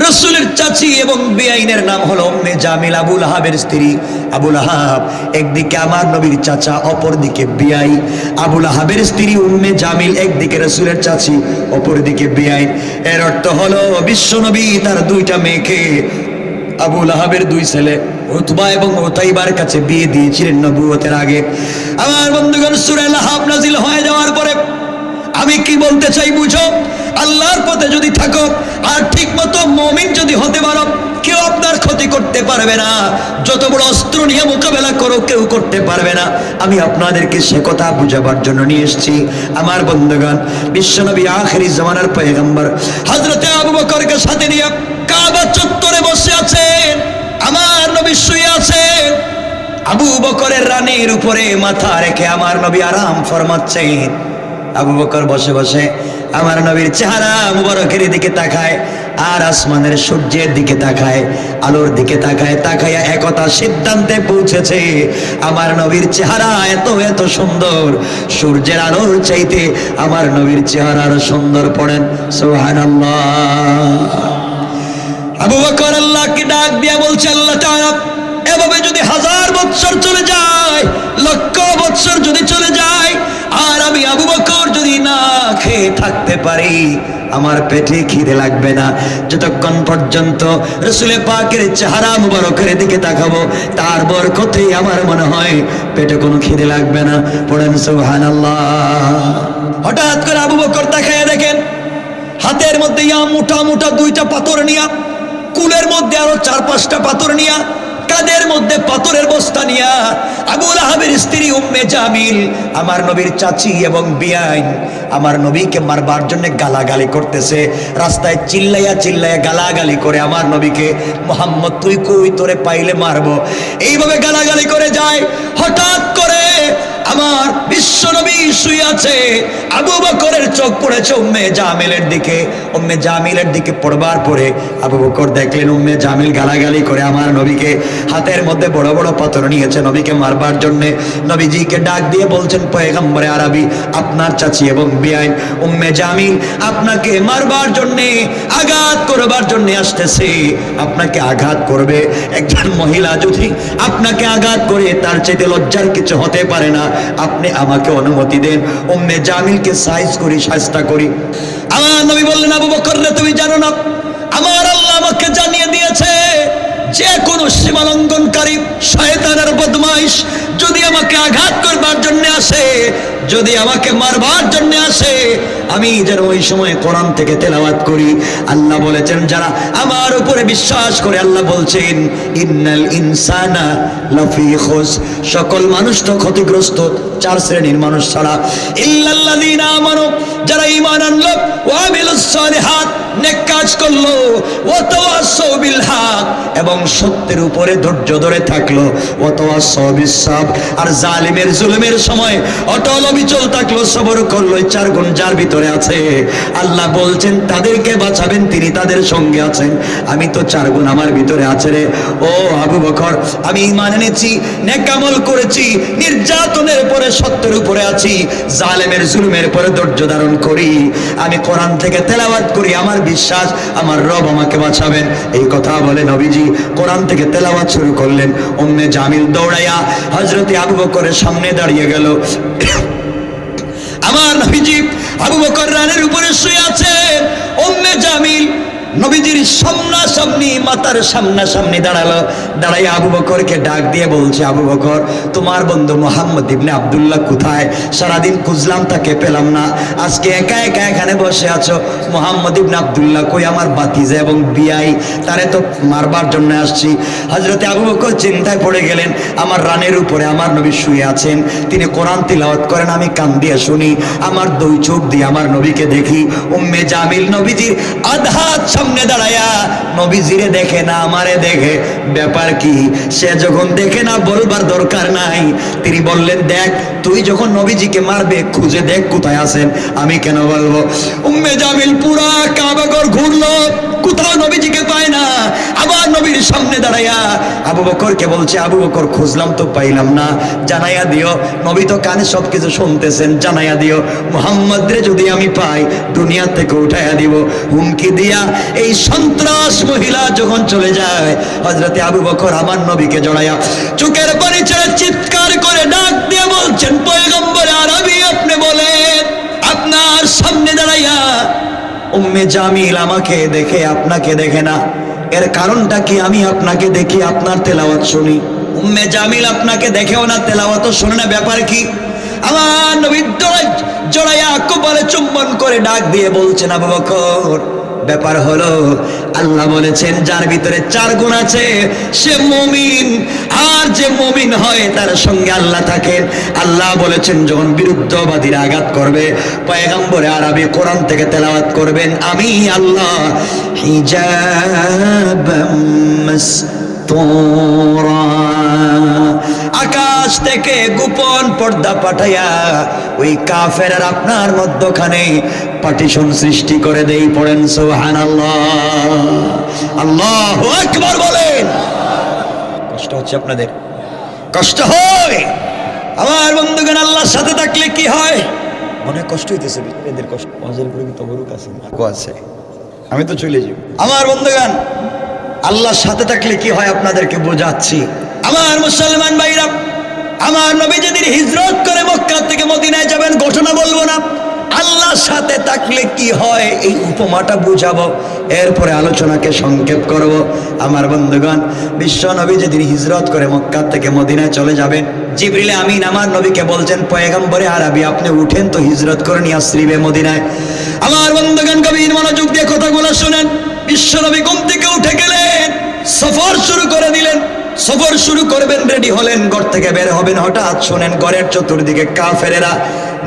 রসুলের চাচি এবং বেআইনের নাম হলো উম্মে জামিল আবুল আহাবের স্ত্রী আবুল আহাব। একদিকে আমার নবীর চাচা, অপরদিকে বিআই। আবুল আহাবের স্ত্রী উম্মে জামিল, একদিকে রসুলের চাচি, অপরদিকে বেআইন এর অর্থ হলো বিশ্ব নবী তার দুইটা মেয়েকে আবুল আহাবের দুই ছেলে উতবা এবং ওতাইবার কাছে বিয়ে দিয়েছিলেন নবুয়তের আগে। আমার বন্ধুগণ, সুরে লাহাব নাজিল হয়ে যাওয়ার পরে আমি কি বলতে চাই বুঝো? আল্লাহর পথে যদি থাকো, আর ঠিক মতো মমিন যদি হতে পারো, কেউ আপনার ক্ষতি করতে পারবে না। যত বড় অস্ত্র নিয়ে মোকাবেলা করো, কেউ করতে পারবে না। আমি আপনাদেরকে সে কথা বুঝাবার জন্য নিয়ে এসেছি। আমার বন্ধুগণ, বিশ্বনবী আখেরি জমানার পয়গম্বর হজরতে আবু বকরকে সাথে নিয়ে কাবা চত্বরে বসে আছেন। আমার নবী শুয়ে আছেন। আবু বকরের রানীর উপরে মাথা রেখে আমার নবী আরাম ফরমাচ্ছেন। আবু বকর বসে বসে আমার নবীর চেহারা মুবারকের দিকে তাকায়, আর আসমানের সূর্যের দিকে তাকায়, আলোর দিকে তাকায় তাকায় একতা সিদ্ধান্তে পৌঁছেছে, আমার নবীর চেহারা এত এত সুন্দর। সূর্যের আলোর চাইতে আমার নবীর চেহারা আরও সুন্দর পড়েন, সুবহানাল্লাহ। আবু বকর আল্লাহকে ডাক দিয়া বলছে, আল্লাহ এভাবে যদি হাজার বৎসর চলে যায়, লক্ষ বৎসর যদি চলে যায় আর আমি আবু বকর যদি না খেয়ে থাকতে পারি, আমার পেটে খিদে লাগবে না। যতক্ষণ পর্যন্ত রসুলে পাকের চেহারা মুবারকের দিকে তাকাবো, তার বরকতে আমার মনে হয় পেটে কোনো খিদে লাগবে না। পড়েন সুবহানাল্লাহ। হঠাৎ করে আবু বকর তাকায় দেখেন, হাতের মধ্যে ইয়া মোটা মোটা দুইটা পাথর নিয়া, কুলের মধ্যে আরও চার পাঁচটা পাথর নিয়া কাদের মধ্যে পাথরের বস্তা নিয়া আবুল আহাবের স্ত্রী উম্মে জামিল, আমার নবীর চাচি এবং বিয়াইন, আমার নবীকে মারবার জন্য গালাগালি করতেছে, রাস্তায় চিল্লাইয়া চিল্লাইয়া গালাগালি করে আমার নবীকে, মোহাম্মদ, তুই কই তোরে পাইলে মারবো? এইভাবে গালাগালি করে যায়, হঠাৎ করে আমার বিশ্ব নবী শুয়ে আছে। আবু বকরের চোখ পড়েছে উম্মে জামিলের দিকে। উম্মে জামিলের দিকে পড়বার পরে আবু বকর দেখলেন, উম্মে জামিল গালাগালি করে আমার নবীকে হাতের মধ্যে বড় বড় পাথর নিয়েছে নবীকে মারবার জন্যে। নবীজিকে ডাক দিয়ে বলছেন, পয়গম্বরে আরবি, আপনার চাচি এবং বিআইন, উম্মে জামিল আপনাকে মারবার জন্যে, আঘাত করবার জন্যে আসতেছে। আপনাকে আঘাত করবে। একজন মহিলা যদি আপনাকে আঘাত করে, তার চাইতে লজ্জার কিছু হতে পারে না। আপনি আমাকে অনুমতি দেন। উম্মে জামিলকে সাইজ করি, সাজটা করি। আমার নবী বললেন, আবু বকর রে, তুমি জানো না, আমার আল্লাহ আমাকে জানিয়ে দিয়েছে, যে কোনো সীমালঙ্ঘনকারী শয়তানের বদমাইশ যদি আমাকে আঘাত করবার জন্য আসে, যদি আমাকে মারবার জন্য আসে, আমি যেন ওই সময় কোরআন থেকে তেলাওয়াত করি। আল্লাহ বলেছেন, যারা আমার উপরে বিশ্বাস করে, আল্লাহ বলছেন, ইন্নাল ইনসানা লাফি খুস। সকল মানুষ তো ক্ষতিগ্রস্ত, চার শ্রেণির মানুষ ছাড়া। ইল্লাল্লাযীনা আমানু, যারা ঈমান আনলো, ওয়া আমিলুস সালিহাত, নেক কাজ করল, ওয়া তাওয়াসাউ বিল হক, এবং সত্যের উপরে ধৈর্য ধরে থাকল, ওয়া তাওয়াসাউ বিস সাব। আর জালিমের জুলুমের সময় অটল অবিচল থাকল, সবর করল চার গুণ যার ভিতরে আছে? আল্লাহ বলছেন, তাদেরকে বাঁচাবেন, তিনি তাদের সঙ্গে আছেন। আমি তো চার গুণ আমার ভিতরে আছে রে। ও আবু বকর, আমি ঈমান এনেছি, নেক আমল করেছি, নির্যাতনের পরে সত্যের উপরে আছি, জালেমের জুলুমের পরে ধৈর্য ধারণ করি। আমি কোরআন থেকে তেলাওয়াত করি, আমার বিশ্বাস, আমার রব আমাকে বাঁচাবেন। এই কথা বলে নবীজি কোরআন থেকে তেলাওয়াত শুরু করলেন। উম্মে জামিল দৌড়াইয়া হজরতে আবু বকরের সামনে দাঁড়িয়ে গেল। আমার নবীজি আবু বকর রানের উপরে শুয়ে আছে উম্মে জামিল নবীজির সামনাসামনি, মাতার সামনাসামনি দাঁড়াল। দাঁড়াই আবু বকরকে ডাক দিয়ে বলছে, আবু বকর, তোমার বন্ধু মোহাম্মদ ইবনে আব্দুল্লাহ কোথায়? সারাদিন খুঁজলাম, তাকে পেলাম না। আজকে একা একা এখানে বসে আছো। মোহাম্মদ ইবনে আব্দুল্লাহ কই আমার বাতিজা এবং বিয়াই তারে তো মারবার জন্য আসছি। হজরতে আবু বকর চিন্তায় পড়ে গেলেন। আমার রানের উপরে আমার নবী শুয়ে আছেন। তিনি কোরআন তিলাওয়াত করেন, আমি কান দিয়ে শুনি। আমার দুই চোখ দিয়ে আমার নবীকে দেখি। উম্মে জামিল নবীজির আধাত সামনে দাঁড়ায়া নবীজিরে দেখে না, আমারে দেখে। ব্যাপার কি? সে যখন দেখে না, বলবার দরকার নাই। তিনি বললেন, দেখ, তুই যখন নবীজিকে মারবে, খুঁজে দেখ কোথায় আছেন। আমি কেন বলব? উম্মে জামিল পুরা কাবাগর ঘুরলো। কোথাও নবীজিকে পায় না। আবার নবীর সামনে দাঁড়াইয়া আবু বকরকে বলছে, আবু বকর, খুঁজলাম তো পাইলাম না। জানাইয়া দিও, নবী তো কানে সব কিছু শুনতেছেন, জানাইয়া দিও। মোহাম্মদ রে যদি আমি পাই, দুনিয়া থেকে উঠাইয়া দিব। হুমকি দিয়া এই সন্ত্রাস মহিলা যখন চলে যায় হজরতে আবু বকর আমার নবীকে জড়াইয়া চোখের পানি ছেড়ে চিৎকার করে ডাক দিয়ে বলছেন, পয়গম্বর আরবি, আপনি বলেন, আপনার সামনে দাঁড়াইয়া উম্মে জামিল আমাকে দেখে, আপনাকে দেখে না। এর কারণটা কি? আমি আপনাকে দেখি, আপনার তেলাওয়াত শুনি। উম্মে জামিল আপনাকে দেখেও না তেলাওয়াত শুনে না, ব্যাপার কি? আমার নবী জড়াই জড়াইয়া কপালে চুম্বন করে ডাক দিয়ে বলছেন, আবু বকর ব্যাপার হলো, আল্লাহ বলেছেন, যার ভিতরে চার গুণ আছে, সে মমিন। আর যে মমিন হয়, তার সঙ্গে আল্লাহ থাকেন। আল্লাহ বলেছেন, যখন বিরুদ্ধবাদীরা আঘাত করবে, পয়গম্বরে আরবি কোরআন থেকে তেলাওয়াত করবেন, আমি আল্লাহ হিজাব মাসতুরা আকাশ থেকে গোপন পর্দা পাঠাইয়া ওই কাফের আপনার মধ্যখানে পার্টিশন সৃষ্টি করে দেই পড়েন সোহান আল্লাহ একবার বলেন। কষ্ট হচ্ছে আপনাদের? কষ্ট হয়। আমার বন্ধুগণ আল্লাহর সাথে থাকলে কি হয়? মনে কষ্ট হইতেছে এদের কষ্ট। মজার করে কি তবরুক আছে? আছে। আমি তো চলে যাই। আমার বন্ধুগণ আল্লাহর সাথে থাকলে কি হয় আপনাদেরকে বোঝাচ্ছি। আমার মুসলমান ভাইরা, আমার নবী যেদিন হিজরত করে মক্কা থেকে মদিনায় যাবেন ঘটনা বলব না। আল্লাহর সাথে থাকলে কি হয়? এই উপমাটা বুঝাবো, এরপরে আলোচনাকে সংক্ষেপ করব। আমার বন্ধুগণ, বিশ্ব নবী যেদিন হিজরত করে মক্কা থেকে মদিনায় চলে যাবেন, জিবরিলে আমিন আমার নবীকে বলছেন, পয়গম্বরে আরবি, আপনি উঠেন তো হিজরত করে নিয়ে আসরিবে মদিনায়। আমার বন্ধুগণ, গভীর মনোযোগ দিয়ে কথাগুলো শুনেন। বিশ্ব নবী ঘুম থেকে উঠে গেলেন, সফর শুরু করে দিলেন। সফর শুরু করবেন রেডি হলেন, ঘর থেকে বের হবেন। হঠাৎ শোনেন, ঘরের চতুর্দিকে কাফেরেরা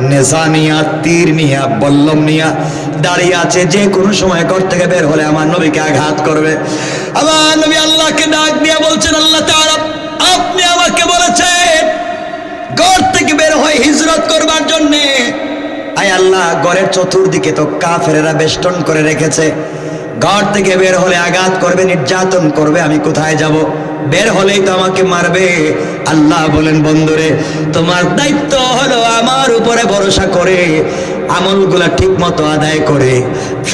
নেশা নিয়া তীর নিয়া, বল্লম নিয়া দাঁড়িয়ে আছে। যে কোনো সময় ঘর থেকে বের হলে আমার নবীকে আঘাত করবে। আমার নবী আল্লাহকে ডাক দিয়ে বলছেন, আল্লাহ তাআলা, আপনি আমাকে বলেছেন, ঘর থেকে বের হয়ে হিজরত করবার জন্যে। আয় আল্লাহ, ঘরের চতুর্দিকে তো কাফেরেরা বেষ্টন করে রেখেছে। ঘর থেকে বের হলে আঘাত করবে, নির্যাতন করবে, আমি কোথায় যাব? বের হলেই তো আমাকে মারবে। আল্লাহ বলেন, বন্ধুরে, তোমার দায়িত্ব হলো আমার উপরে ভরসা করে, আমলগুলা ঠিক মতো আদায় করে,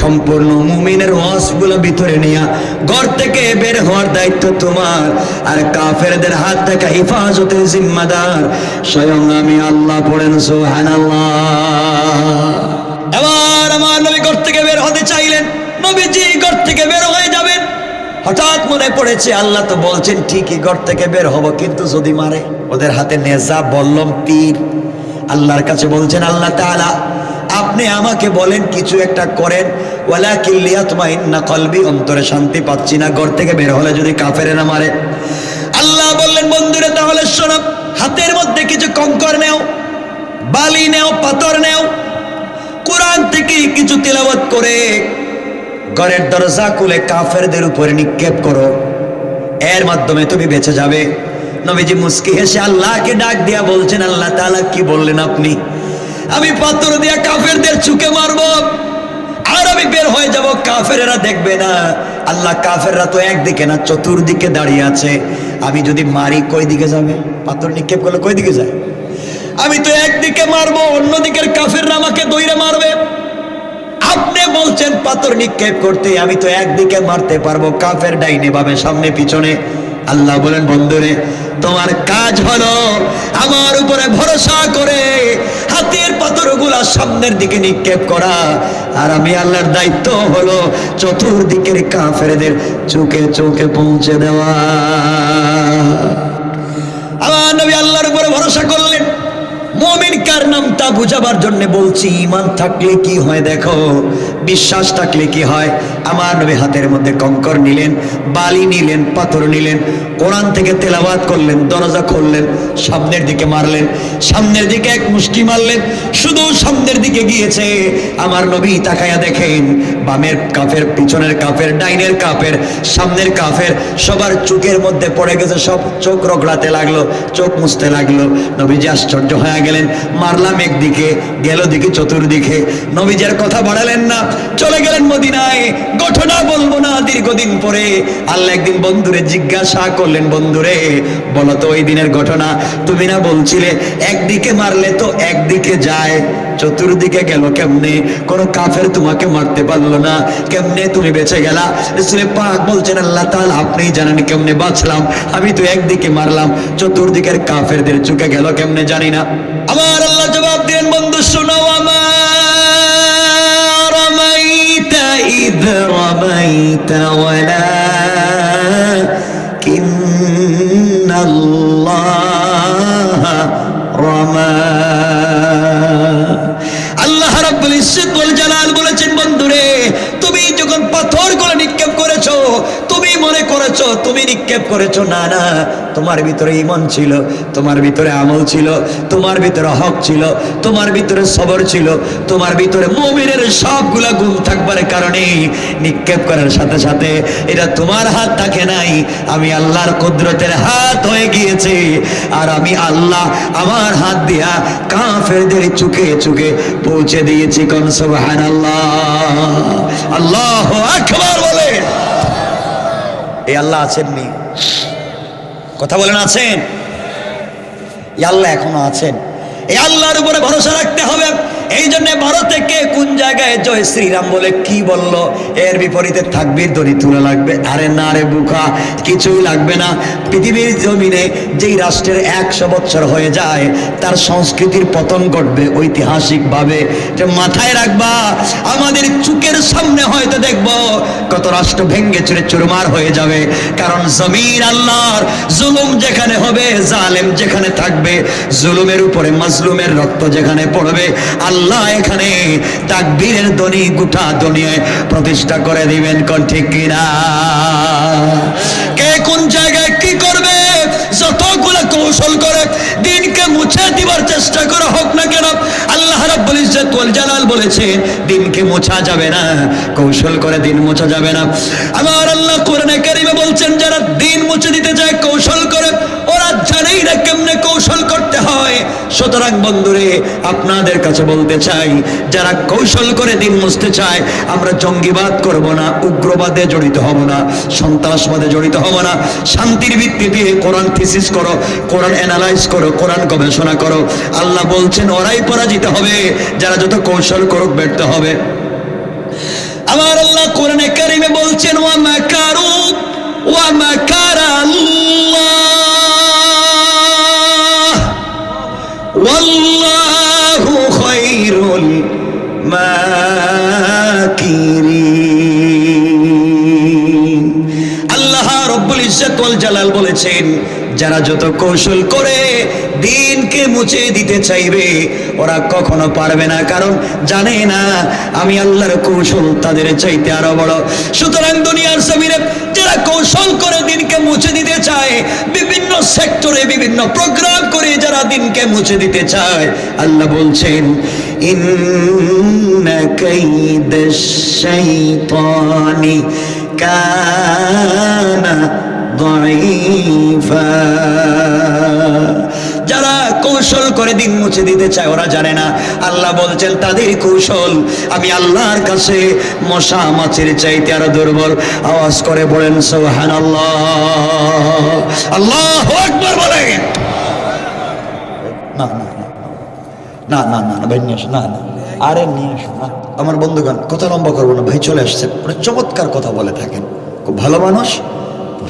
সম্পূর্ণ মুমিনের ওয়াসগুলো ভিতরে নিয়া, ঘর থেকে বের হওয়ার দায়িত্ব তোমার। আর কাফেরদের হাত থেকে হিফাজতের জিম্মাদার, স্বয়ং আমি আল্লাহ পড়েন, সুবহানাল্লাহ। এবার আমার নবী ঘর থেকে বের হতে চাইলেন। নবীজি ঘর থেকে বের হয়ে যাবেন। হঠাৎ মনে পড়েছে, আল্লাহ তো বলছেন, ঠিকই ঘর থেকে বের হব, কিন্তু যদি মারে। ওদের হাতে নেজা, বললম, তীর। আল্লাহর কাছে বলছেন, আল্লাহ তাআলা, আপনি আমাকে বলেন, কিছু একটা করেন। ওয়ালা কিল্লিয়া তোমার না কলবি, অন্তরে শান্তি পাচ্ছি না, ঘর থেকে বের হলে যদি কাফেরে না মারে। আল্লাহ বললেন, বন্ধুরে, তাহলে শোনো, হাতের মধ্যে কিছু কঙ্কর নেও, বালি নেও, পাথর নেও। কোরআন থেকে কিছু তেলাওয়াত করে ঘরের দরজা খুলে কাফেরদের উপরে নিক্ষেপ করো। এর মাধ্যমে তুমি বেঁচে যাবে। নবীজি মুস্কি হেসে আল্লাহকে ডাক দিয়া বলছেন, আল্লাহ তালা কি বললেন আপনি? আমি পাথর দিয়া কাফেরদের চুকে মারবো। আর আমি বের হয়ে যাব, কাফেরেরা দেখবে না। আল্লাহ কাফেররা তো একদিকে না, চতুর্দিকে দাঁড়িয়ে আছে। আমি যদি মারি কই দিকে যাবে? পাথর নিক্ষেপ করলে কই দিকে যায়? আমি তো একদিকে মারবো, অন্যদিকের কাফেররা আমাকে দইরে মারবে। আপনি বলছেন পাথর নিক্ষেপ করতে, আমি তো একদিকে মারতে পারব, কাফের ডাইনে ভাবে সামনে পিছনে। আল্লাহ বলেন, বন্ধুরে, তোমার কাজ হলো আমার উপরে ভরসা করে হাতের পাথরগুলা সামনের দিকে নিক্ষেপ করা। আর আমি আল্লাহর দায়িত্ব হলো চতুর্দিকের কাফেরদের চোখে চোখে পৌঁছে দেওয়া। আমার নবী আল্লাহর উপরে ভরসা করলেন। মমিন কার নাম তা বুঝাবার জন্য বলছি ইমান থাকলে কি হয় দেখো? বিশ্বাস থাকলে কি হয়? আমার নবী হাতের মধ্যে কঙ্কর নিলেন, বালি নিলেন, পাথর নিলেন, কোরআন থেকে তেলাবাদ করলেন, দরজা খুললেন, সামনের দিকে মারলেন, সামনের দিকে এক মুষ্টি মারলেন, শুধু সামনের দিকে গিয়েছে। আমার নবী তাকায়া দেখেন, বামের কাফের, পিছনের কাফের, ডাইনের কাফের, সামনের কাফের, সবার চোখের মধ্যে পড়ে গেছে, সব চোখ রগড়াতে লাগল, চোখ মুছতে লাগল। নবীজি আশ্চর্য হয়ে গেলেন, মারলাম একদিকে, গেল দিকে, চতুর্দিকে। নবীজের কথা বাড়ালেন না, চলে গেলেন মদিনায় ঘটনা বলব না দীর্ঘদিন পরে। আল্লাহ একদিন বন্ধুরে জিজ্ঞাসা করলেন, বন্ধুরে, বলো তো ওই দিনের ঘটনা। তুমি না বলছিলে, একদিকে মারলে তো একদিকে যায়। চতুর্দিকে গেল কেমনে? কোন কাফের তোমাকে মারতে পারল না। কেমনে তুমি বেঁচে গেলা? রসুলের পাক বলছেন, আল্লাহ তাল আপনি জানেন কেমনে বাঁচলাম। আমি তো একদিকে মারলাম। চতুর্দিকের কাফেরদের চুকে গেল কেমনে জানি না। আমার আল্লাহ জবাব দেন, বন্ধু, শোনো আমার إذ رميت ولكن الله رمى আল্লাহ রাব্বুল ইজ্জত ওয়াল জালাল বলেছেন বন্ধুরে তুমি যখন পাথর করে নিক্ষেপ করেছো তুমি মনে করেছ? তুমি নিক্ষেপ করেছ? না না। তোমার ভিতরে ঈমান ছিল, তোমার ভিতরে আমল ছিল, তোমার ভিতরে হক ছিল, তোমার ভিতরে সবর ছিল, তোমার ভিতরে মুমিনের সবগুলা গুণ থাকবার কারণে নিক্ষেপ করার সাথে সাথে এটা তোমার হাত থাকে নাই। আমি আল্লাহর কুদরতের হাত হয়ে গিয়েছে আর আমি আল্লাহ আমার হাত দিয়া কাফেরদের চুকে চুকে পৌঁছে দিয়েছি কোন সুবহানাল্লাহ। আল্লাহ আকবার বলে। এই আল্লাহ আছেন নি? কথা বলেন আছেন? এই আল্লাহ এখনও আছেন। এই আল্লাহর উপরে ভরসা রাখতে হবে। এই জন্য ভারতে কে কোন জায়গায় জয় শ্রীরাম বলে কি বলল? এর বিপরীতে থাকবির দড়ি তুলে লাগবে। আরে না রে বুকা, কিছুই লাগবে না। পৃথিবীর জমিনে যেই রাষ্ট্রের একশো বছর হয়ে যায়, তার সংস্কৃতির পতন ঘটবে ঐতিহাসিকভাবে। যে মাথায় রাখবা, আমাদের চুকের সামনে হয়তো দেখব কত রাষ্ট্র ভেঙ্গে চুরে চুরমার হয়ে যাবে। কারণ জমির আল্লাহর জুলুম যেখানে হবে, জালেম যেখানে থাকবে, জুলুমের উপরে মাজলুমের রক্ত যেখানে পড়বে, আল্লাহ এখানে তাকবীরের ধ্বনি গোটা দুনিয়ায় প্রতিষ্ঠা করে দিবেন, কোন ঠিক কিনা? কে কোন জায়গায় কি করবে, যতগুলো কৌশল করে, দিনকে মুছে দিবার চেষ্টা করা হোক না কেন, আল্লাহ রাব্বুল ইজ্জত ওয়াল জালাল বলেছেন দিনকে মোছা যাবে না, কৌশল করে দিন মোছা যাবে না। আমার আল্লাহ কোরআনে কারিমে বলছেন, যারা দিন মুছে দিতে চায়, কৌশল করে সুতরাং বন্ধুরে, আপনাদের কাছে বলতে চাই, যারা কৌশল করে দিন মুছতে চায়, আমরা জঙ্গিবাদ করব না, উগ্রবাদে জড়িত হব না, সন্ত্রাসবাদে জড়িত হব না, শান্তির ভিত্তিতে কোরআন থিসিস করো, কোরআন অ্যানালাইজ করো, কোরআন গবেষণা করো। আল্লাহ বলছেন, ওরাই পরাজিত হবে, যারা যত কৌশল করুক ব্যর্থ হবে। আমার আল্লাহ কোরআনে কারিমে বলছেন, ওয়া মাকারু ওয়া মাকারা আল্লাহ? ওয়াল্লাহু খায়রুল মাকিরিন। আল্লাহ রব্বুল বলেছেন, যারা যত কৌশল করে দিনকে মুছে দিতে চাইবে, ওরা কখনো পারবে না, কারণ জানে না আমি আল্লাহর কৌশল তাদের চাইতে আরও বড়। সুতরাং দুনিয়ার জমিনে যারা কৌশল করে দিনকে মুছে দিতে চায় সেক্টরে বিভিন্ন প্রোগ্রাম করে যারা দিনকে মুছে দিতে চায় আল্লাহ বলছেন ইন্না কাইদাশ শাইতানি কানা ضعيفا যারা কৌশল করে দিন মুছে দিতে চায়, ওরা জানে না। আল্লাহ বলছেন, তাদের কৌশল, আমি আল্লাহর কাছে মশা মাছের চাইতে আরও দুর্বল। আওয়াজ করে বলেন সোহান আল্লাহ আল্লাহ বলেন। না না না না ভাই, নিয়ে না না আরে, নিয়ে আমার বন্ধুগণ, কথা লম্বা করব না, ভাই চলে আসছে। মানে চমৎকার কথা বলে থাকেন। খুব ভালো মানুষ,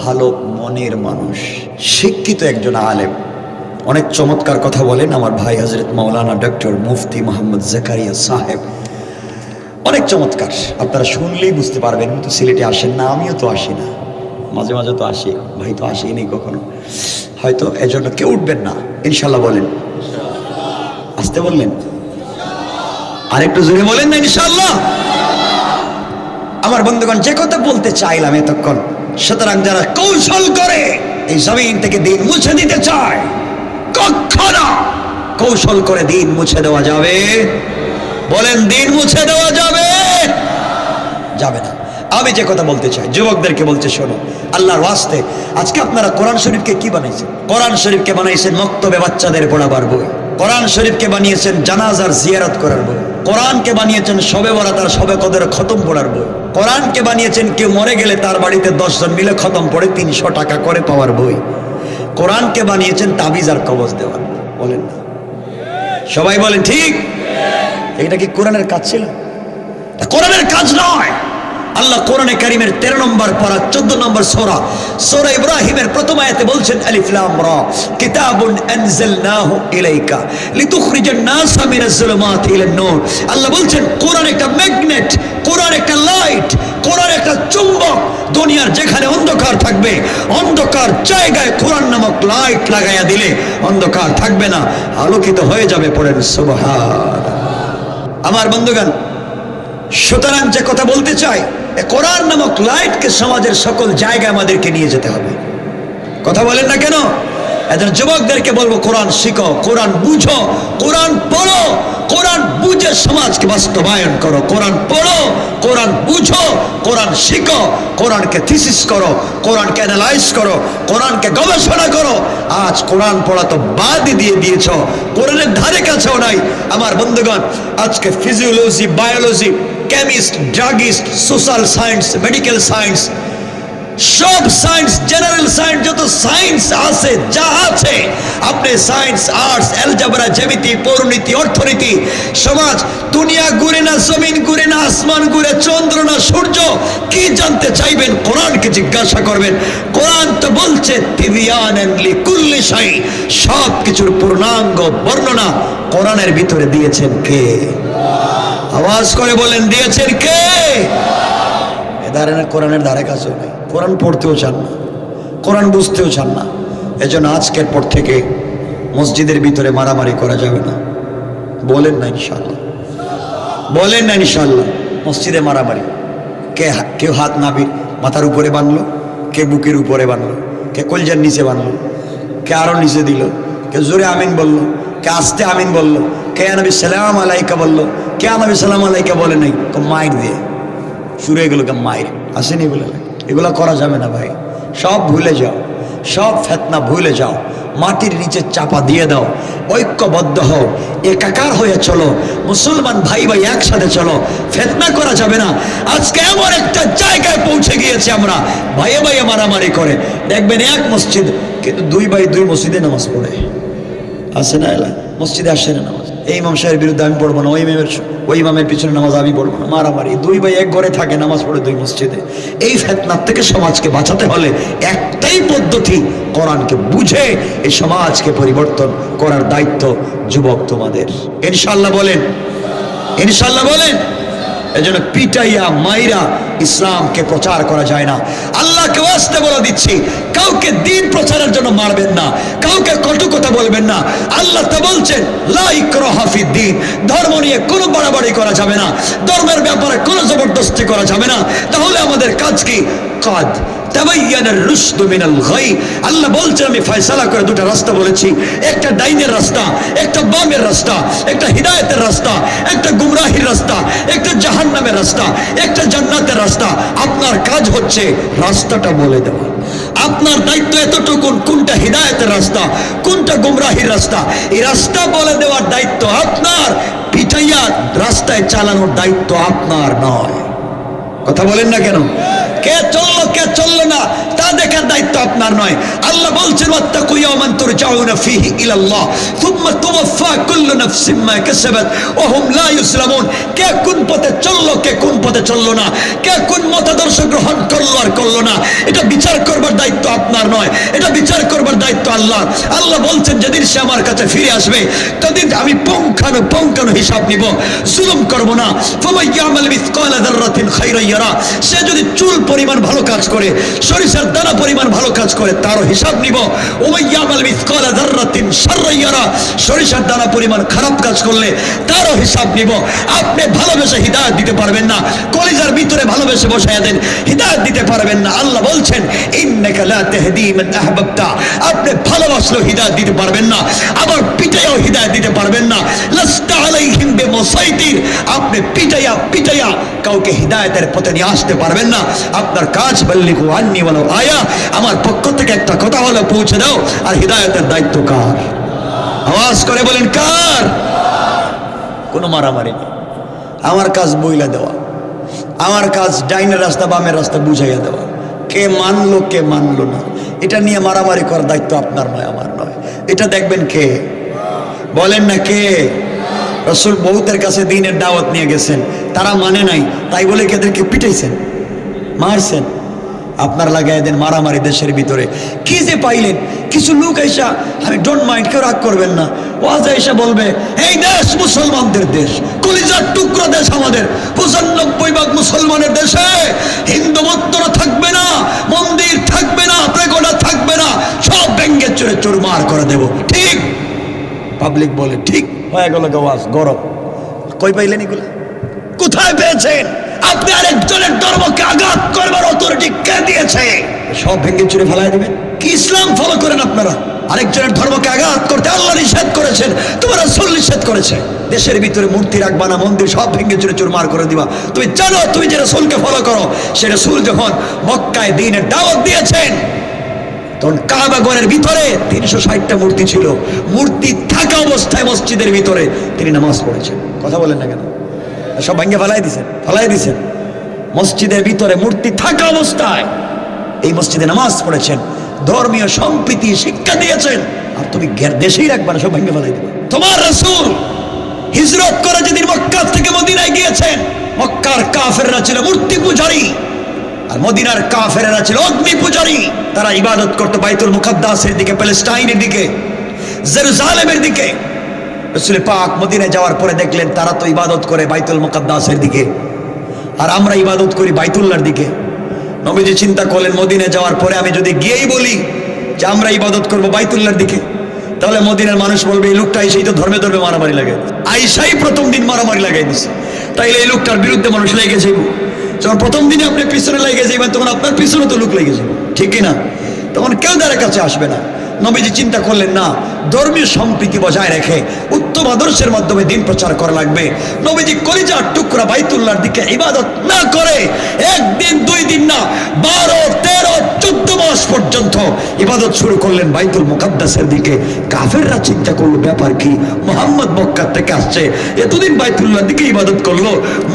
ভালো মনের মানুষ, শিক্ষিত একজন আলেম। অনেক চমৎকার কথা বলেন আমার ভাই হজরত মাওলানা ডক্টর মুফতি মোহাম্মদ জাকারিয়া সাহেব। অনেক চমৎকার, আপনারা শুনলেই বুঝতে পারবেন, কিন্তু সিলেটে আসেন না, আমিও তো আসি না। মাঝে মাঝে তো আসি, ভাই তো আসেনি কখনো। হয়তো এজন্য কেউ উঠবেন না ইনশাল্লাহ বলেন। আসতে বললেন? আরেকটু জোরে বলেন না ইনশাল্লাহ আমার বন্ধুগণ, যে কথা বলতে চাইলাম এতক্ষণ, সুতরাং যারা কৌশল করে, এই জমিন থেকে দিন মুছে দিতে চায়। কখনো কৌশল করে দিন মুছে দেওয়া যাবে। বলেন, দিন মুছে দেওয়া যাবে। যাবে না। আমি যে কথা বলতে চাই, যুবকদেরকে বলতে শোনো, আল্লাহর ওয়াস্তে, আজকে আপনারা কোরআন শরীফকে কি বানাইছেন? কোরআন শরীফকে বানাইছেন মক্তবে বাচ্চাদের পড়াবার বই। কোরআন শরীফকে বানিয়েছেন জানাজার জিয়ারত করার বই। কোরআনকে বানিয়েছেন সবে বরাত তার সবে কদের খতম পড়ার বই। কোরআনকে বানিয়েছেন কেউ মরে গেলে তার বাড়িতে দশজন মিলে খতম পড়ে তিনশো টাকা করে পাওয়ার বই। কোরআনকে বানিয়েছেন তাবিজ আর কবজ দেওয়ার বলেন না। সবাই বলেন, ঠিক? এটা কি কোরআনের কাজ ছিল? কোরআনের কাজ নয়। আল্লাহ কোরআনে কারিমের তেরো নম্বর পারা, চোদ্দ নম্বর সোরা সোরা ইব্রাহিমের প্রথম আয়াতে বলছেন, আলিফ লাম রা, কিতাবুন আনজালনাহু ইলাইকা আল্লাহ বলছেন, কোরআন একটা ম্যাগনেট, কোরআন একটা লাইট, কোরআন একটা চুম্বক, দুনিয়ার যেখানে অন্ধকার থাকবে, অন্ধকার জায়গায় কোরআন নামক লাইট লাগাইয়া দিলে অন্ধকার থাকবে না, আলোকিত হয়ে যাবে পড়েন, সুবহান আমার বন্ধুগণ, সুতরাং যে কথা বলতে চাই কোরআন নামক লাইটকে সমাজের সকল জায়গায় আমাদেরকে নিয়ে যেতে হবে। কথা বলেন না কেন? এদের যুবকদেরকে বলব, কোরআন শিখো, কোরআন বুঝো, কোরআন পড়ো, কোরআন বুঝে সমাজকে বাস্তবায়ন করো। কোরআন পড়ো, কোরআন বুঝো, কোরআন শিখো, কোরআনকে থিসিস করো, কোরআনকে অ্যানালাইজ করো, কোরআনকে গবেষণা করো। আজ কোরআন পড়া তো বাদই দিয়ে দিয়েছ, কোরআনের ধারে কাছেও নাই। আমার বন্ধুগণ, আজকে physiology biology chemist druggist social science medical science সব সায়েন্স জেনারেল সায়েন্স যত সায়েন্স আছে, যা আছে, আপনি সায়েন্স আর্টস অ্যালজাবরা জ্যামিতি, পৌরনীতি, অর্থনীতি, সমাজ, দুনিয়া ঘুরে না, জমিন ঘুরে না, আসমান ঘুরে, চন্দ্র না, সূর্য, কি জানতে চাইবেন? কোরআনকে জিজ্ঞাসা করবেন। কোরআন তো বলছে সব কিছুর পূর্ণাঙ্গ বর্ণনা কোরআনের ভিতরে দিয়েছেন কে? আওয়াজ করে বলেন, দিয়েছেন কে? এ ধারে না কোরআনের ধারে কাছেও নেই। কোরআন পড়তেও চান না। কোরআন বুঝতেও চান না। এজন্য আজকের পর থেকে মসজিদের ভিতরে মারামারি করা যাবে না। বলেন না ইনশাল্লাহ বলেন না ইনশাল্লাহ মসজিদে মারামারি। কে কেউ হাত নাবির মাথার উপরে বানলো, কে বুকের উপরে বানলো, কে কলজার নিচে বানলো, কে আরও নিচে দিল, কে জোরে আমিন বলল, কে আস্তে আমিন বলল, কে নবী সালাম আলাইকা বলল কে নবী সালাম আলাইকা বলে নাই তো মাইর দিয়ে শুরু এগুলোকে মাইর আসেনি বলে এগুলো করা যাবে না ভাই। সব ভুলে যাও। সব ফেতনা ভুলে যাও। মাটির নিচে চাপা দিয়ে দাও। ঐক্যবদ্ধ হও। একাকার হয়ে চলো। মুসলমান ভাই ভাই একসাথে চলো। ফেতনা করা যাবে না। আজকে এমন একটা জায়গায় পৌঁছে গিয়েছে আমরা। ভাইয়ে ভাইয়ে মারামারি করে। দেখবেন এক মসজিদ, কিন্তু দুই ভাই দুই মসজিদে নামাজ পড়ে। আসে না এলা? মসজিদে আসে না নামাজ। এই সাহেবের বিরুদ্ধে আমি পড়ব না, ওই ইমামের ওই ইমামের পিছনে নামাজ আমি পড়ব না, মারামারি। দুই ভাই এক ঘরে থাকে, নামাজ পড়ে দুই মসজিদে। এই ফেতনার থেকে সমাজকে বাঁচাতে হলে একটাই পদ্ধতি কোরআনকে বুঝে, এই সমাজকে পরিবর্তন করার দায়িত্ব যুবক তোমাদের। ইনশাল্লাহ বলেন। ইনশাল্লাহ বলেন। এজন্য পিটাইয়া, মাইরা ইসলামকে প্রচার করা যায় না। আল্লাহকে ওয়াস্তে বলে দিচ্ছি, কাউকে দিন প্রচারের জন্য মারবেন না, কাউকে কটু কথা বলবেন না। আল্লাহ তো বলছেন লাইক রহাফি দিন, ধর্ম নিয়ে কোনো বাড়াবাড়ি করা যাবে না, ধর্মের ব্যাপারে কোনো জবরদস্তি করা যাবে না। তাহলে আমাদের কাজ কি? কাজ। আল্লাহ বলছেন, আমি ফয়সালা করে দুটো রাস্তা বলেছি। একটা ডাইনের রাস্তা, একটা বামের রাস্তা, একটা হিদায়েতের রাস্তা, একটা গুমরাহির রাস্তা, একটা জাহান্নামের রাস্তা, একটা জান্নাতের রাস্তা। আপনার কাজ হচ্ছে রাস্তাটা বলে দেওয়া। আপনার দায়িত্ব এতটুকু, কোনটা হিদায়েতের রাস্তা, কোনটা গুমরাহির রাস্তা? এই রাস্তা বলে দেওয়ার দায়িত্ব আপনার। পিঠাইয়া রাস্তায় চালানোর দায়িত্ব আপনার নয়। কথা বলেন না কেন? কে চলল কে চলল না, তা দেখার দায়িত্ব আপনার নয়। আল্লাহ বলছেন এটা বিচার করবার দায়িত্ব আপনার নয়, এটা বিচার করবার দায়িত্ব আল্লাহ আল্লাহ বলছেন, যেদিন সে আমার কাছে ফিরে আসবে, তদিন আমি পঙ্খানু পঙ্খানু হিসাব নিব, জুলুম করব না। সে যদি চুল পরিমাণ ভালো কাজ করে, সরিষার দানা পরিমাণ ভালো কাজ করে তারও হিসাব নিব। সরিষার দানা পরিমাণ খারাপ কাজ করলে তারও হিসাব নিব। আপনি ভালোবেসে হিদায়াত দিতে পারবেন না, কলিজার ভিতরে ভালোবেসে বসায়া দেন, হিদায়াত দিতে পারবেন না। আল্লাহ বলছেন আপনি ভালোবাসলেও হিদায়াত দিতে পারবেন না, আবার পিটাইয়াও হিদায়াত দিতে পারবেন না। আপনি পিটাইয়া পিটাইয়া কাউকে হিদায়াতের পথে নিয়ে আসতে পারবেন না। আপনার কাজ বল্লিকু আন্নি ওয়ালাউ আয়া, আমার পক্ষ থেকে একটা কথা হলো পৌঁছে দাও, আর হিদায়াতের দায়িত্ব কার? আওয়াজ করে বলেন, কার? কোনো মারামারি নেই। আমার কাজ বইলা দেওয়া, আমার কাজ ডাইনের রাস্তা, বামের রাস্তা বুঝাইয়া দেওয়া। কে মানলো কে মানলো না, এটা নিয়ে মারামারি করার দায়িত্ব আপনার নয়, আমার নয়। এটা দেখবেন কে? বলেন না কে? রসুল বহুতের কাছে দিনের দাওয়াত নিয়ে গেছেন, তারা মানে নাই, তাই বলে কি এদেরকে পিটাইছেন? মারছেন। আপনার লাগাই দেন মারামারি দেশের ভিতরে। কি যে পাইলেন? কিছু লোক আইসা, আমি ডোন্ট মাইন্ড কেউ রাগ করবেন না। ওয়াজ আইসা বলবে, এই দেশ মুসলমানদের দেশ, কলিজার টুকরো দেশ আমাদের। পঁচানব্বই ভাগ মুসলমানের দেশে হিন্দু মত্তরা থাকবে না, মন্দির থাকবে না, প্রেগোডা থাকবে না, সব ব্যাঙ্গে চড়ে চুরমার করে দেব। ঠিক? পাবলিক বলে, ঠিক, হয়ে গেল গাওয়াজ গরম। কই পাইলেন এগুলো? কোথায় পেয়েছেন? আপনি আরেকজনের ধর্মকে আঘাত করবার অথরিটি কে দিয়েছে? সব ভেঙে চুরে ফেলাই দেবেন কি ইসলাম ফলো করেন আপনারা? আরেকজনের ধর্মকে আঘাত করতে আল্লাহ নিষেধ করেছেন তোমার রাসূল নিষেধ করেছে। দেশের ভিতরে মূর্তি রাখবা না মন্দির সব ভেঙে চুরে চুরমার করে দিবা। তুমি জানো তুমি যে রসুলকে ফলো করো সে রসুল যখন মক্কায় দিনের দাওয়াত দিয়েছেন তখন কাবাগরের ভিতরে তিনশো ষাটটা মূর্তি ছিল। মূর্তি থাকা অবস্থায় মসজিদের ভিতরে তিনি নামাজ পড়েছেন। কথা বলেন না কেন? সব ভাঙ্গে ফালাই দিছেন ফালাই দিছেন মসজিদের ভিতরে মূর্তি থাকা অবস্থায় এই মসজিদে নামাজ পড়েছেন, ধর্মীয় সম্প্রীতি শিক্ষা দিয়েছেন। আর তুমি দেশেই রাখবা সব ভাঙ্গে ফালাই দেবে। তোমার রসুল হিজরত করে যেদিন মক্কা থেকে মদিনায় গিয়েছেন, মক্কার কাফেররা ছিল মূর্তি পূজারী। আর মদিনার কাফেরেরা ছিল অগ্নি পূজারী। তারা ইবাদত করতো বাইতুল মুখাদ্দাসের দিকে, প্যালেস্টাইনের দিকে, জেরুজালেমের দিকে। রসুল পাক মদিনায় যাওয়ার পরে দেখলেন তারা তো ইবাদত করে বাইতুল মুকাদ্দাসের দিকে। আর আমরা ইবাদত করি বাইতুল্লাহর দিকে। নবীজি চিন্তা করলেন, মদিনায় যাওয়ার পরে আমি যদি গিয়েই বলি যে আমরা ইবাদত করব বাইতুল্লাহর দিকে, তাহলে মদিনার মানুষ বলবে, এই লোকটা এসেই তো ধর্মে ধর্মে মারামারি লাগাই আইসাই প্রথম দিন মারামারি লাগাই দিছে। তাইলে এই লোকটার বিরুদ্ধে মানুষ লেগে যাইব। যখন প্রথম দিনে আপনি পিছনে লেগে যাইবেন, তখন আপনার পিছনে তো লোক লেগে যাবে ঠিক না তখন কেউ তার কাছে আসবে না। নবীজি চিন্তা করলেন, না, ধর্মীয় সম্প্রীতি বজায় রেখে উত্তম আদর্শের মাধ্যমে দিন প্রচার করা লাগবে। নবীজি কলিজার টুকরা বাইতুল্লাহর দিকে ইবাদত না করে একদিন, দুই দিন না, বারো, তেরো, চোদ্দ মাস পর্যন্ত ইবাদত শুরু করলেন বাইতুল মুকাদ্দাসের দিকে। কাফেররা চিন্তা করল, ব্যাপার কি? মোহাম্মদ মক্কার থেকে আসছে। এতদিন বাইতুল্লাহর দিকে ইবাদত করল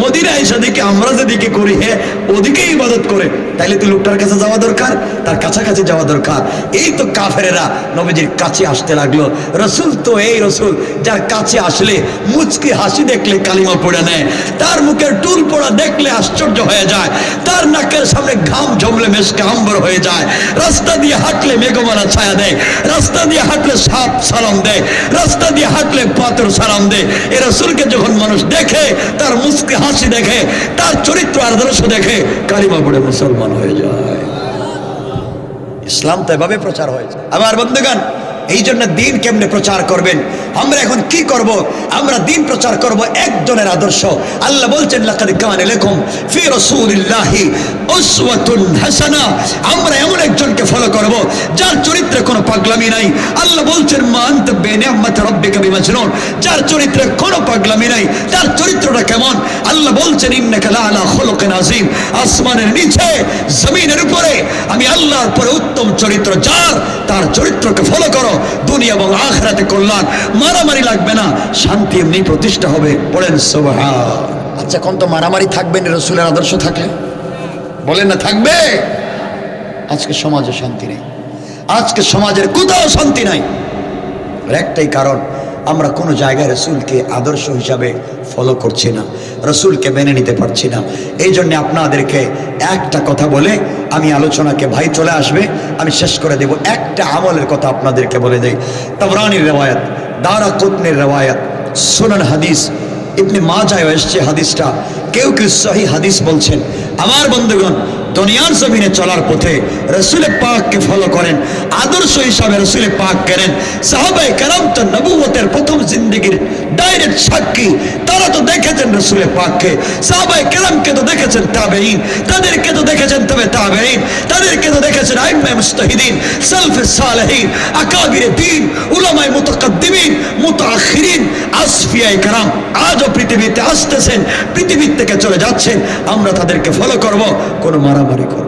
মদিনা এসা দিকে আমরা যেদিকে করি হ্যাঁ ওদিকে ইবাদত করে। তাইলে তো লোকটার কাছে যাওয়া দরকার, তার কাছাকাছি যাওয়া দরকার। এই তো কাফেরেরা নবীজির কাছে আসতে লাগল। রসুল তো, এই রসুল, যার কাছে আসলে মুচকি হাসি দেখলে কালিমা পড়ে নেয়। তার মুখের টুল পড়া দেখলে আশ্চর্য হয়ে যায়। তার নাকের সামনে ঘাম জমলে মেশকে আম্বর হয়ে যায়। রাস্তা দিয়ে হাঁটলে মেঘমালা ছায়া দেয়। রাস্তা দিয়ে হাঁটলে সাপ সালাম দেয়। রাস্তা দিয়ে হাঁটলে পাথর সালাম দেয়। এ রসুলকে যখন মানুষ দেখে, তার মুচকি হাসি দেখে, তার চরিত্র আদর্শ দেখে, কালিমা পড়ে মুসলমান হয়ে যায়। ইসলাম তো এভাবে প্রচার হয়েছে। আবার বন্ধুগান এই জন্য দিন কেমনে প্রচার করবেন? আমরা এখন কি করব? আমরা দিন প্রচার করব একজনের আদর্শ। আল্লাহ বলছেন হাসানা। আমরা এমন একজনকে ফলো করব, যার চরিত্রে কোনো পাগলামি নাই। আল্লাহ বলছেন, মা আনতা বিনিআমাতি রাব্বিকা বিমাজনুন। যার চরিত্রে কোনো পাগলামি নাই, তার চরিত্রটা কেমন? আল্লাহ বলছেন আযীম। আসমানের নিচে, জমিনের উপরে। আমি আল্লাহর পরে উত্তম চরিত্র, যার, তার চরিত্রকে ফলো করো। দুনিয়া এবং আখরাতে কল্যাণ। মারামারি লাগবে না, শান্তি এমনি প্রতিষ্ঠা হবে। বলেন সোভা আচ্ছা কোন তো মারামারি থাকবে না, রসুলের আদর্শ থাকলে? বলেন না, থাকবে? আজকে সমাজে শান্তি নেই। আজকে সমাজের কোথাও শান্তি নাই। একটাই কারণ আমরা কোনো জায়গায় রসুলকে আদর্শ হিসাবে ফলো করছি না, রসুলকে মেনে নিতে পারছি না। এই জন্য আপনাদেরকে একটা কথা বলে আমি আলোচনাকে ভাই চলে আসবে, আমি শেষ করে দেব। একটা আমলের কথা আপনাদেরকে বলে দেই। তবরানির রেওয়ায়ত, দারা কুতনের রেওয়ায়ত, সুনান হাদিস, ইবনে মাজায় এসছে হাদিসটা। কেউ কেউ সহি হাদিস বলছেন। আমার বন্ধুগণ দুনিয়ার জমিনে চলার পথে রসুলের পাককে ফলো করেন, আদর্শ হিসাবে রসুলের পাক করেন সাহাবাই কেরাম তো নবুয়তের প্রথম জিন্দগির ডাইরেক্ট সাক্ষী। তারা তো দেখেছেন রসুলের পাককে। সাহাবাই কালামকে তো দেখেছেন তাবেইন তাদেরকে তো দেখেছেন তবে তাবেইন তাদেরকে তো দেখেছেন আইম্মে মুস্তাহিদিন, সালফে সালেহিন, আকাবিরে দিন, উলামায়ে মুতাকাদ্দিমিন, মুতাআখিরিন, আসফিয়ায়ে কারাম। আজও পৃথিবীতে আসতেছেন, পৃথিবীর থেকে চলে যাচ্ছেন। আমরা তাদেরকে ফলো করব, কোনো মারামারি করব